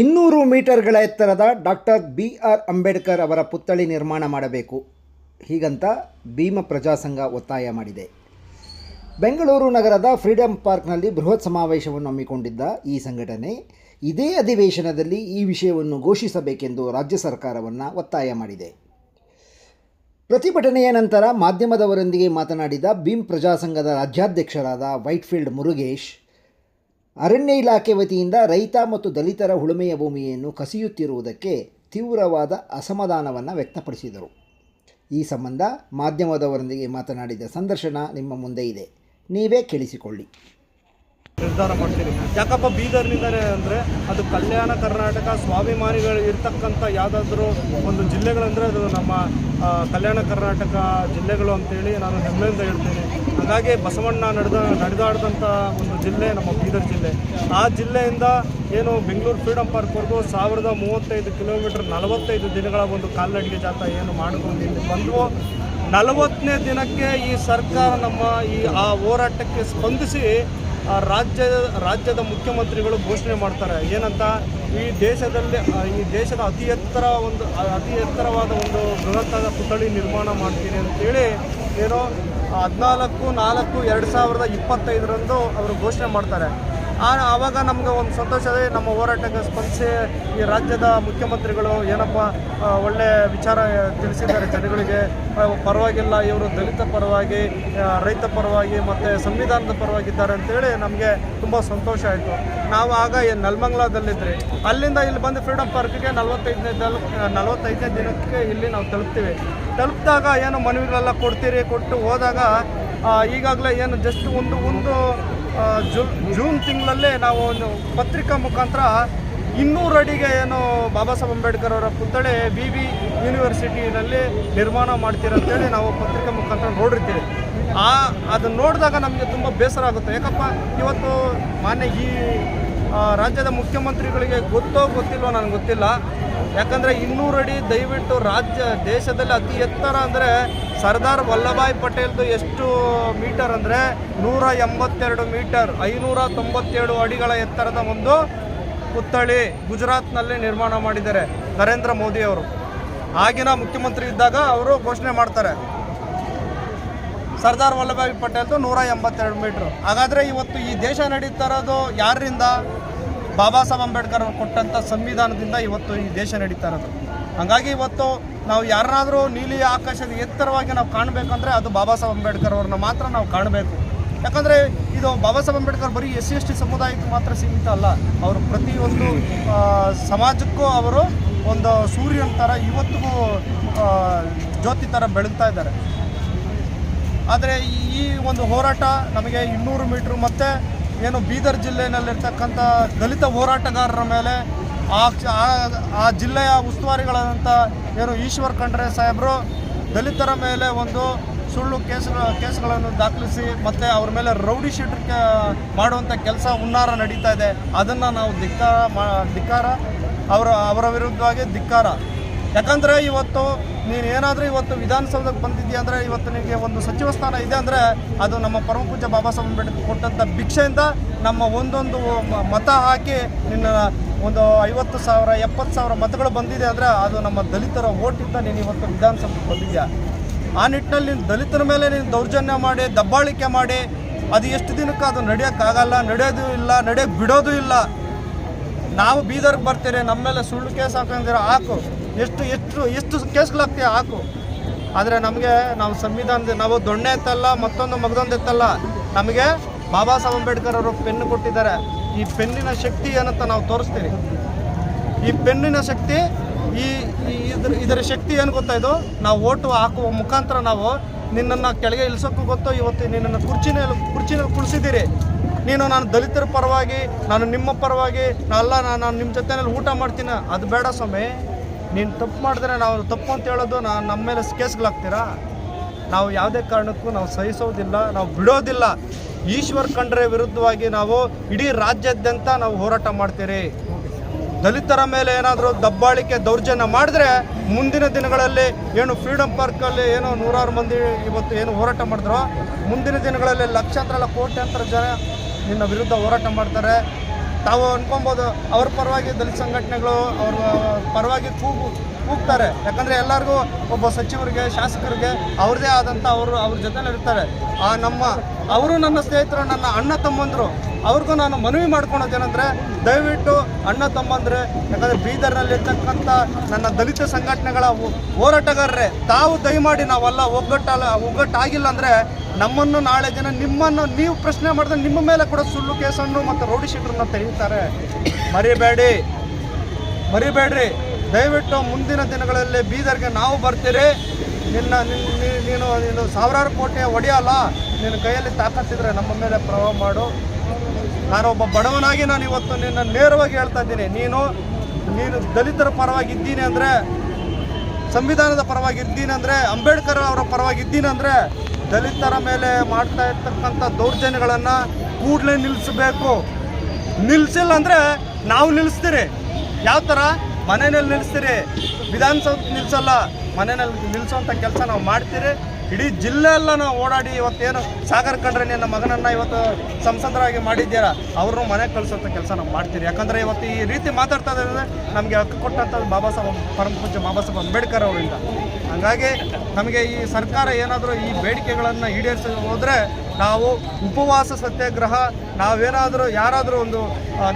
ಇನ್ನೂರು ಮೀಟರ್ಗಳ ಎತ್ತರದ doctor B R Ambedkar ಅವರ ಪುತ್ಥಳಿ ನಿರ್ಮಾಣ ಮಾಡಬೇಕು. ಹೀಗಂತ ಭೀಮ ಪ್ರಜಾಸಂಘ ಒತ್ತಾಯ ಮಾಡಿದೆ. ಬೆಂಗಳೂರು ನಗರದ ಫ್ರೀಡಂ ಪಾರ್ಕ್ನಲ್ಲಿ ಬೃಹತ್ ಸಮಾವೇಶವನ್ನು ಹಮ್ಮಿಕೊಂಡಿದ್ದ ಈ ಸಂಘಟನೆ ಇದೇ ಅಧಿವೇಶನದಲ್ಲಿ ಈ ವಿಷಯವನ್ನು ಘೋಷಿಸಬೇಕೆಂದು ರಾಜ್ಯ ಸರ್ಕಾರವನ್ನು ಒತ್ತಾಯ ಮಾಡಿದೆ. ಪ್ರತಿಭಟನೆಯ ನಂತರ ಮಾಧ್ಯಮದವರೊಂದಿಗೆ ಮಾತನಾಡಿದ ಭೀಮ್ ಪ್ರಜಾಸಂಘದ ರಾಜ್ಯಾಧ್ಯಕ್ಷರಾದ ವೈಟ್ಫೀಲ್ಡ್ ಮುರುಗೇಶ್ ಅರಣ್ಯ ಇಲಾಖೆ ವತಿಯಿಂದ ರೈತ ಮತ್ತು ದಲಿತರ ಉಳುಮೆಯ ಭೂಮಿಯನ್ನು ಕಸಿಯುತ್ತಿರುವುದಕ್ಕೆ ತೀವ್ರವಾದ ಅಸಮಾಧಾನವನ್ನು ವ್ಯಕ್ತಪಡಿಸಿದರು. ಈ ಸಂಬಂಧ ಮಾಧ್ಯಮದವರೊಂದಿಗೆ ಮಾತನಾಡಿದ ಸಂದರ್ಶನ ನಿಮ್ಮ ಮುಂದೆ ಇದೆ. ನೀವೇ ಕೇಳಿಸಿಕೊಳ್ಳಿ. ನಿರ್ಧಾರ ಮಾಡ್ತೀರಿ. ಯಾಕಪ್ಪ ಬೀದರ್ನಿಂದಾನೆ ಅಂದರೆ ಅದು ಕಲ್ಯಾಣ ಕರ್ನಾಟಕ ಸ್ವಾಭಿಮಾನಿಗಳು ಇರ್ತಕ್ಕಂಥ ಯಾವುದಾದ್ರೂ ಒಂದು ಜಿಲ್ಲೆಗಳಂದರೆ ಅದು ನಮ್ಮ ಕಲ್ಯಾಣ ಕರ್ನಾಟಕ ಜಿಲ್ಲೆಗಳು ಅಂತೇಳಿ ನಾನು ಹೆಮ್ಮೆಯಿಂದ ಹೇಳ್ತೀನಿ. ಹಾಗಾಗಿ ಬಸವಣ್ಣ ನಡೆದ ನಡೆದಾಡಿದಂಥ ಒಂದು ಜಿಲ್ಲೆ ನಮ್ಮ ಬೀದರ್ ಜಿಲ್ಲೆ. ಆ ಜಿಲ್ಲೆಯಿಂದ ಏನು ಬೆಂಗಳೂರು ಫ್ರೀಡಮ್ ಪಾರ್ಕ್ವರೆಗೂ ಸಾವಿರದ ಮೂವತ್ತೈದು ಕಿಲೋಮೀಟರ್ ನಲವತ್ತೈದು ದಿನಗಳ ಒಂದು ಕಾಲ್ನಡಿಗೆ ಜಾಥಾ ಏನು ಮಾಡಿಕೊಂಡು ಇಲ್ಲಿ ಬಂದವು. ನಲವತ್ತನೇ ದಿನಕ್ಕೆ ಈ ಸರ್ಕಾರ ನಮ್ಮ ಈ ಆ ಹೋರಾಟಕ್ಕೆ ಸ್ಪಂದಿಸಿ ರಾಜ್ಯ, ರಾಜ್ಯದ ಮುಖ್ಯಮಂತ್ರಿಗಳು ಘೋಷಣೆ ಮಾಡ್ತಾರೆ. ಏನಂತ, ಈ ದೇಶದಲ್ಲಿ ಈ ದೇಶದ ಅತಿ ಎತ್ತರ ಒಂದು ಅತಿ ಎತ್ತರವಾದ ಒಂದು ಬೃಹತ್ತಾದ ಪುತ್ಥಳಿ ನಿರ್ಮಾಣ ಮಾಡ್ತೀನಿ ಅಂತೇಳಿ ಏನೋ ಹದಿನಾಲ್ಕು ನಾಲ್ಕು ಎರಡು ಸಾವಿರದ ಇಪ್ಪತ್ತೈದರಂದು ಅವರು ಘೋಷಣೆ ಮಾಡ್ತಾರೆ. ಆವಾಗ ನಮ್ಗೆ ಒಂದು ಸಂತೋಷ ಅದೇ ನಮ್ಮ ಹೋರಾಟಕ್ಕೆ ಸ್ಪಂದಿಸಿ ಈ ರಾಜ್ಯದ ಮುಖ್ಯಮಂತ್ರಿಗಳು ಏನಪ್ಪ ಒಳ್ಳೆ ವಿಚಾರ ತಿಳಿಸಿದ್ದಾರೆ ಜನಗಳಿಗೆ. ಪರವಾಗಿಲ್ಲ, ಇವರು ದಲಿತ ಪರವಾಗಿ ರೈತ ಪರವಾಗಿ ಮತ್ತು ಸಂವಿಧಾನದ ಪರವಾಗಿದ್ದಾರೆ ಅಂತೇಳಿ ನಮಗೆ ತುಂಬ ಸಂತೋಷ ಆಯಿತು. ನಾವು ಆಗ ನೆಲಮಂಗ್ಲದಲ್ಲಿದ್ರಿ. ಅಲ್ಲಿಂದ ಇಲ್ಲಿ ಬಂದು ಫ್ರೀಡಮ್ ಪಾರ್ಕ್ಗೆ ನಲವತ್ತೈದನೇ ದಲ್ ನಲವತ್ತೈದನೇ ದಿನಕ್ಕೆ ಇಲ್ಲಿ ನಾವು ತಲುಪ್ತೀವಿ. ತಲುಪಿದಾಗ ಏನು ಮನವಿಗಳೆಲ್ಲ ಕೊಡ್ತೀರಿ, ಕೊಟ್ಟು ಹೋದಾಗ ಈಗಾಗಲೇ ಏನು ಜಸ್ಟ್ ಒಂದು ಒಂದು ಜೂ, ಜೂನ್ ತಿಂಗಳಲ್ಲೇ ನಾವು ಒಂದು ಪತ್ರಿಕಾ ಮುಖಾಂತರ ಇನ್ನೂರು ಅಡಿಗೆ ಏನು ಬಾಬಾ ಸಾಹೇಬ್ ಅಂಬೇಡ್ಕರ್ ಅವರ ಪುತ್ಥಳಿ ಬಿ ವಿ ಯೂನಿವರ್ಸಿಟಿನಲ್ಲಿ ನಿರ್ಮಾಣ ಮಾಡ್ತೀರಂತೇಳಿ ನಾವು ಪತ್ರಿಕಾ ಮುಖಾಂತರ ನೋಡಿರ್ತೀವಿ. ಆ, ಅದನ್ನು ನೋಡಿದಾಗ ನಮಗೆ ತುಂಬ ಬೇಸರ ಆಗುತ್ತೆ. ಯಾಕಪ್ಪ, ಇವತ್ತು ಮಾನ್ಯ ಈ ರಾಜ್ಯದ ಮುಖ್ಯಮಂತ್ರಿಗಳಿಗೆ ಗೊತ್ತೋ ಗೊತ್ತಿಲ್ವೋ ನನಗೆ ಗೊತ್ತಿಲ್ಲ. ಯಾಕಂದರೆ ಇನ್ನೂರು ಅಡಿ ದಯವಿಟ್ಟು ರಾಜ್ಯ, ದೇಶದಲ್ಲಿ ಅತಿ ಎತ್ತರ ಅಂದರೆ ಸರ್ದಾರ್ ವಲ್ಲಭಾಯ್ ಪಟೇಲ್ದು ಎಷ್ಟು ಮೀಟರ್ ಅಂದರೆ ನೂರ ಎಂಬತ್ತೆರಡು ಮೀಟರ್, ಐನೂರ ತೊಂಬತ್ತೇಳು ಅಡಿಗಳ ಎತ್ತರದ ಒಂದು ಪುತ್ಥಳಿ ಗುಜರಾತ್ನಲ್ಲಿ ನಿರ್ಮಾಣ ಮಾಡಿದ್ದಾರೆ ನರೇಂದ್ರ ಮೋದಿ ಅವರು. ಆಗಿನ ಮುಖ್ಯಮಂತ್ರಿ ಇದ್ದಾಗ ಅವರು ಘೋಷಣೆ ಮಾಡ್ತಾರೆ, ಸರ್ದಾರ್ ವಲ್ಲಭಾಯ್ ಪಟೇಲ್ದು ನೂರ ಎಂಬತ್ತೆರಡು ಮೀಟ್ರು. ಹಾಗಾದರೆ ಇವತ್ತು ಈ ದೇಶ ನಡೀತಾ ಇರೋದು ಯಾರಿಂದ? ಬಾಬಾ ಸಾಹೇಬ್ ಅಂಬೇಡ್ಕರ್ ಅವರು ಕೊಟ್ಟಂಥ ಸಂವಿಧಾನದಿಂದ ಇವತ್ತು ಈ ದೇಶ ನಡೀತಾ ಇರೋದು. ಹಾಗಾಗಿ ಇವತ್ತು ನಾವು ಯಾರನ್ನಾದರೂ ನೀಲಿ ಆಕಾಶದ ಎತ್ತರವಾಗಿ ನಾವು ಕಾಣಬೇಕಂದ್ರೆ ಅದು ಬಾಬಾ ಸಾಹೇಬ್ ಅಂಬೇಡ್ಕರ್ ಅವ್ರನ್ನ ಮಾತ್ರ ನಾವು ಕಾಣಬೇಕು. ಯಾಕಂದರೆ ಇದು ಬಾಬಾ ಸಾಹೇಬ್ ಅಂಬೇಡ್ಕರ್ ಬರೀ ಎಸ್ ಸಿ ಎಸ್ ಟಿ ಸಮುದಾಯಕ್ಕೆ ಮಾತ್ರ ಸೀಮಿತ ಅಲ್ಲ, ಅವರು ಪ್ರತಿಯೊಂದು ಸಮಾಜಕ್ಕೂ ಅವರು ಒಂದು ಸೂರ್ಯನ ಥರ ಇವತ್ತಿಗೂ ಜ್ಯೋತಿ ಥರ ಬೆಳಗ್ತಾ ಇದ್ದಾರೆ. ಆದರೆ ಈ ಒಂದು ಹೋರಾಟ ನಮಗೆ ಇನ್ನೂರು ಮೀಟ್ರ್ ಮತ್ತು ಏನು ಬೀದರ್ ಜಿಲ್ಲೆಯಲ್ಲಿರ್ತಕ್ಕಂಥ ದಲಿತ ಹೋರಾಟಗಾರರ ಮೇಲೆ ಆ ಆ- ಜಿಲ್ಲೆಯ ಉಸ್ತುವಾರಿಗಳಾದಂಥ ಏನು ಈಶ್ವರ್ ಖಂಡ್ರೆ ಸಾಹೇಬರು ದಲಿತರ ಮೇಲೆ ಒಂದು ಸುಳ್ಳು ಕೇಸುಗಳ ಕೇಸುಗಳನ್ನು ದಾಖಲಿಸಿ ಮತ್ತು ಅವ್ರ ಮೇಲೆ ರೌಡಿ ಶೀಟರ್ ಮಾಡುವಂಥ ಕೆಲಸ ಹುನ್ನಾರ ನಡೀತಾ ಇದೆ. ಅದನ್ನು ನಾವು ಧಿಕ್ಕಾರ ಮಾ ಧಿಕ್ಕಾರ, ಅವರ ಅವರ ವಿರುದ್ಧವಾಗಿ ಧಿಕ್ಕಾರ. ಯಾಕಂದರೆ ಇವತ್ತು ನೀನು ಏನಾದರೂ ಇವತ್ತು ವಿಧಾನಸೌಧಕ್ಕೆ ಬಂದಿದ್ದೀಯ ಅಂದರೆ ಇವತ್ತು ನಿನಗೆ ಒಂದು ಸಚಿವ ಸ್ಥಾನ ಇದೆ ಅಂದರೆ ಅದು ನಮ್ಮ ಪರಮ ಪೂಜ್ಯ ಬಾಬಾ ಸಾಹೇಬ್ ಅಂಬೇಡ್ಕರ್ ಕೊಟ್ಟಂಥ ಭಿಕ್ಷೆಯಿಂದ ನಮ್ಮ ಒಂದೊಂದು ಮತ ಹಾಕಿ ನಿನ್ನ ಒಂದು ಐವತ್ತು ಸಾವಿರ, ಎಪ್ಪತ್ತು ಸಾವಿರ ಮತಗಳು ಬಂದಿದೆ ಅಂದರೆ ಅದು ನಮ್ಮ ದಲಿತರ ಓಟಿಂದ ನೀನು ಇವತ್ತು ವಿಧಾನಸೌಧಕ್ಕೆ ಬಂದಿದೆಯಾ ಆ ನಿಟ್ಟಿನಲ್ಲಿ ನೀನು ದಲಿತರ ಮೇಲೆ ನೀನು ದೌರ್ಜನ್ಯ ಮಾಡಿ, ದಬ್ಬಾಳಿಕೆ ಮಾಡಿ, ಅದು ಎಷ್ಟು ದಿನಕ್ಕೆ ಅದು ನಡೆಯೋಕ್ಕಾಗಲ್ಲ, ನಡೆಯೋದು ಇಲ್ಲ ನಡೆಯೋಕ್ಕೆ ಬಿಡೋದು ಇಲ್ಲ. ನಾವು ಬೀದರ್ಗೆ ಬರ್ತೀರಿ ನಮ್ಮ ಮೇಲೆ ಸುಳ್ಳು ಕೇಸ್ ಹಾಕೊಂಡಿರೋ ಹಾಕು. ಎಷ್ಟು ಎಷ್ಟು ಎಷ್ಟು ಕೇಸ್ಗಳಾಗ್ತೀಯ? ಹಾಕು. ಆದರೆ ನಮಗೆ ನಾವು ಸಂವಿಧಾನದ, ನಾವು ದೊಣ್ಣೆ ಎತ್ತಲ್ಲ, ಮತ್ತೊಂದು ಮಗದೊಂದು ಎತ್ತಲ್ಲ. ನಮಗೆ ಬಾಬಾ ಸಾಹೇಬ್ ಅಂಬೇಡ್ಕರ್ ಅವರು ಪೆನ್ನು ಕೊಟ್ಟಿದ್ದಾರೆ. ಈ ಪೆನ್ನಿನ ಶಕ್ತಿ ಏನಂತ ನಾವು ತೋರಿಸ್ತೀವಿ. ಈ ಪೆನ್ನಿನ ಶಕ್ತಿ, ಈ ಇದ್ರ, ಇದರ ಶಕ್ತಿ ಏನು ಗೊತ್ತಾ ಇದು? ನಾವು ಓಟು ಹಾಕುವ ಮುಖಾಂತರ ನಾವು ನಿನ್ನನ್ನು ಕೆಳಗೆ ಇಳಿಸೋಕ್ಕೂ ಗೊತ್ತು, ಇವತ್ತು ನಿನ್ನನ್ನು ಕುರ್ಚಿನಲ್ಲಿ ಕುರ್ಚಿನಲ್ಲಿ ಕುಳಿಸಿದ್ದೀರಿ. ನೀನು ನಾನು ದಲಿತರ ಪರವಾಗಿ, ನಾನು ನಿಮ್ಮ ಪರವಾಗಿ ಅಲ್ಲ ನಾನು ನಾನು ನಿಮ್ಮ ಜೊತೆಯಲ್ಲಿ ಊಟ ಮಾಡ್ತೀನಿ. ಅದು ಬೇಡ ಸ್ವಾಮಿ. ನೀನು ತಪ್ಪು ಮಾಡಿದ್ರೆ ನಾವು ತಪ್ಪು ಅಂತ ಹೇಳೋದು ನಾನು ನಮ್ಮ ಮೇಲೆ ಕೇಸ್ಗಳಾಗ್ತೀರಾ? ನಾವು ಯಾವುದೇ ಕಾರಣಕ್ಕೂ ನಾವು ಸಹಿಸೋದಿಲ್ಲ, ನಾವು ಬಿಡೋದಿಲ್ಲ. ಈಶ್ವರ್ ಖಂಡ್ರೆ ವಿರುದ್ಧವಾಗಿ ನಾವು ಇಡೀ ರಾಜ್ಯಾದ್ಯಂತ ನಾವು ಹೋರಾಟ ಮಾಡ್ತೀರಿ. ದಲಿತರ ಮೇಲೆ ಏನಾದರೂ ದಬ್ಬಾಳಿಕೆ ದೌರ್ಜನ್ಯ ಮಾಡಿದ್ರೆ ಮುಂದಿನ ದಿನಗಳಲ್ಲಿ ಏನು ಫ್ರೀಡಮ್ ಪಾರ್ಕಲ್ಲಿ ಏನೋ ನೂರಾರು ಮಂದಿ ಇವತ್ತು ಏನು ಹೋರಾಟ ಮಾಡಿದ್ರು, ಮುಂದಿನ ದಿನಗಳಲ್ಲಿ ಲಕ್ಷಾಂತರ ಕೋಟ್ಯಂತರ ಕೋಟ್ಯಾಂತರ ಜನ ನಿನ್ನ ವಿರುದ್ಧ ಹೋರಾಟ ಮಾಡ್ತಾರೆ. ತಾವು ಅನ್ಕೊಬೋದು ಅವ್ರ ಪರವಾಗಿ ದಲಿತ ಸಂಘಟನೆಗಳು ಅವ್ರ ಪರವಾಗಿ ಕೂಗು ಕೂಗ್ತಾರೆ ಯಾಕಂದರೆ ಎಲ್ಲರಿಗೂ ಒಬ್ಬ ಸಚಿವರಿಗೆ, ಶಾಸಕರಿಗೆ ಅವ್ರದ್ದೇ ಆದಂಥ ಅವರು ಅವ್ರ ಜೊತೆಲಿ ಇರ್ತಾರೆ. ಆ ನಮ್ಮ, ಅವರು ನನ್ನ ಸ್ನೇಹಿತರು, ನನ್ನ ಅಣ್ಣ ತಮ್ಮಂದರು, ಅವ್ರಿಗೂ ನಾನು ಮನವಿ ಮಾಡ್ಕೊಳೋದೇನೆಂದರೆ ದಯವಿಟ್ಟು ಅಣ್ಣ ತಮ್ಮಂದ್ರೆ, ಯಾಕಂದರೆ ಬೀದರ್ನಲ್ಲಿರ್ತಕ್ಕಂಥ ನನ್ನ ದಲಿತ ಸಂಘಟನೆಗಳ ಹೋರಾಟಗಾರರೇ, ತಾವು ದಯಮಾಡಿ ನಾವೆಲ್ಲ ಒಗ್ಗಟ್ಟಲ್ಲ ಒಗ್ಗಟ್ಟಾಗಿಲ್ಲ ಅಂದರೆ ನಮ್ಮನ್ನು ನಾಳೆ ದಿನ ನಿಮ್ಮನ್ನು ನೀವು ಪ್ರಶ್ನೆ ಮಾಡಿದ್ರೆ ನಿಮ್ಮ ಮೇಲೆ ಕೂಡ ಸುಳ್ಳು ಕೇಸನ್ನು ಮತ್ತು ರೌಡಿ ಶೀಟರನ್ನ ತೆರೀತಾರೆ ಮರಿಬೇಡಿ. ಮರಿಬೇಡ್ರಿ. ದಯವಿಟ್ಟು ಮುಂದಿನ ದಿನಗಳಲ್ಲಿ ಬೀದರ್ಗೆ ನಾವು ಬರ್ತೀರಿ. ನಿನ್ನ ನಿನ್- ನೀನು ಸಾವಿರಾರು ಕೋಟಿ ಒಡೆಯಲ್ಲ. ನಿನ್ನ ಕೈಯಲ್ಲಿ ತಾಕತ್ತಿದ್ರೆ ನಮ್ಮ ಮೇಲೆ ಪ್ರಭಾವ ಮಾಡು. ನಾನೊಬ್ಬ ಬಡವನಾಗಿ ನಾನು ಇವತ್ತು ನಿನ್ನ ನೇರವಾಗಿ ಹೇಳ್ತಾ ಇದ್ದೀನಿ. ನೀನು ನೀನು ದಲಿತರ ಪರವಾಗಿ ಇದ್ದೀನಿ ಅಂದರೆ, ಸಂವಿಧಾನದ ಪರವಾಗಿ ಇದ್ದೀನಿ ಅಂದರೆ, ಅಂಬೇಡ್ಕರ್ ಅವರ ಪರವಾಗಿ ಇದ್ದೀನಿ ಅಂದರೆ, ದಲಿತರ ಮೇಲೆ ಮಾಡ್ತಾ ಇರ್ತಕ್ಕಂಥ ದೌರ್ಜನ್ಯಗಳನ್ನು ಕೂಡಲೇ ನಿಲ್ಲಿಸಬೇಕು ನಿಲ್ಲಿಸಿಲ್ಲ ಅಂದರೆ ನಾವು ನಿಲ್ಲಿಸ್ತೀರಿ ಯಾವ ಥರ ಮನೆಯಲ್ಲಿ ನಿಲ್ಲಿಸ್ತೀರಿ ವಿಧಾನಸೌಧ ನಿಲ್ಲಿಸಲ್ಲ ಮನೆಯಲ್ಲಿ ನಿಲ್ಲಿಸುವಂಥ ಕೆಲಸ ನಾವು ಮಾಡ್ತೀರಿ. ಇಡೀ ಜಿಲ್ಲೆ ಎಲ್ಲ ನಾವು ಓಡಾಡಿ ಇವತ್ತೇನು ಸಾಗರ್ ಕಂಡ್ರೆ ನಿನ್ನ ಮಗನನ್ನು ಇವತ್ತು ಸಂಸದರಾಗಿ ಮಾಡಿದ್ದೀರಾ? ಅವ್ರನ್ನೂ ಮನೆಗೆ ಕಳಿಸೋಂಥ ಕೆಲಸ ನಾವು ಮಾಡ್ತೀರಿ. ಯಾಕಂದರೆ ಇವತ್ತು ಈ ರೀತಿ ಮಾತಾಡ್ತಾ ಇದ್ದಾರೆ ನಮಗೆ ಹಕ್ಕು ಕೊಟ್ಟಂಥದ್ದು ಬಾಬಾ ಸಾಹೇಬ್ ಪರಮ ಪೂಜ್ಯ ಬಾಬಾ ಸಾಹೇಬ್ ಅಂಬೇಡ್ಕರ್ ಅವರಿಂದ. ಹಾಗಾಗಿ ನಮಗೆ ಈ ಸರ್ಕಾರ ಏನಾದರೂ ಈ ಬೇಡಿಕೆಗಳನ್ನು ಈಡೇರಿಸ ಹೋದರೆ ನಾವು ಉಪವಾಸ ಸತ್ಯಾಗ್ರಹ, ನಾವೇನಾದರೂ ಯಾರಾದರೂ ಒಂದು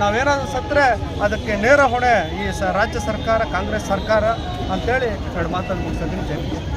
ನಾವೇನಾದರೂ ಸತ್ತರೆ ಅದಕ್ಕೆ ನೇರ ಹೊಣೆ ಈ ಸ, ರಾಜ್ಯ ಸರ್ಕಾರ, ಕಾಂಗ್ರೆಸ್ ಸರ್ಕಾರ ಅಂತೇಳಿ ಎರಡು ಮಾತನ್ನು ಮುಗಿಸೋದಕ್ಕೆ ಜೈ ಹಿಂದ್.